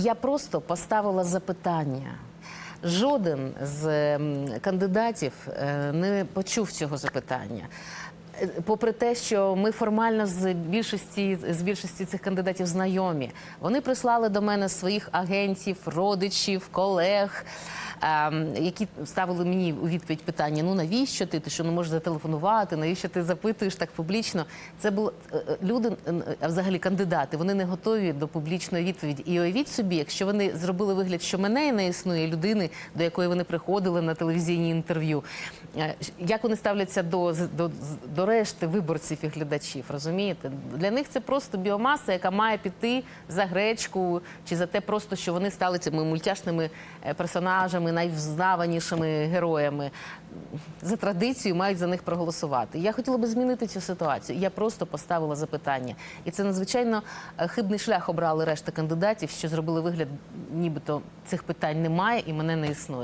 Я просто поставила запитання. Жоден з кандидатів е, не почув цього запитання. Попри те, що ми формально з більшості з більшості цих кандидатів знайомі, вони прислали до мене своїх агентів, родичів, колег, ем, які ставили мені у відповідь питання: ну навіщо ти? Ти що не можеш зателефонувати? Навіщо ти запитуєш так публічно? Це було е, е, люди, е, а взагалі кандидати. Вони не готові до публічної відповіді. І уявіть собі, якщо вони зробили вигляд, що мене не існує людини, до якої вони приходили на телевізійні інтерв'ю. Як вони ставляться до, до, до решти виборців і глядачів? Розумієте? Для них це просто біомаса, яка має піти за гречку чи за те, просто що вони стали цими мультяшними е, персонажами, найвзнаванішими героями. За традицією мають за них проголосувати. Я хотіла би змінити цю ситуацію. Я просто поставила запитання, і це надзвичайно е, хибний шлях обрали решта кандидатів, що зробили вигляд, нібито цих питань немає і мене не існує.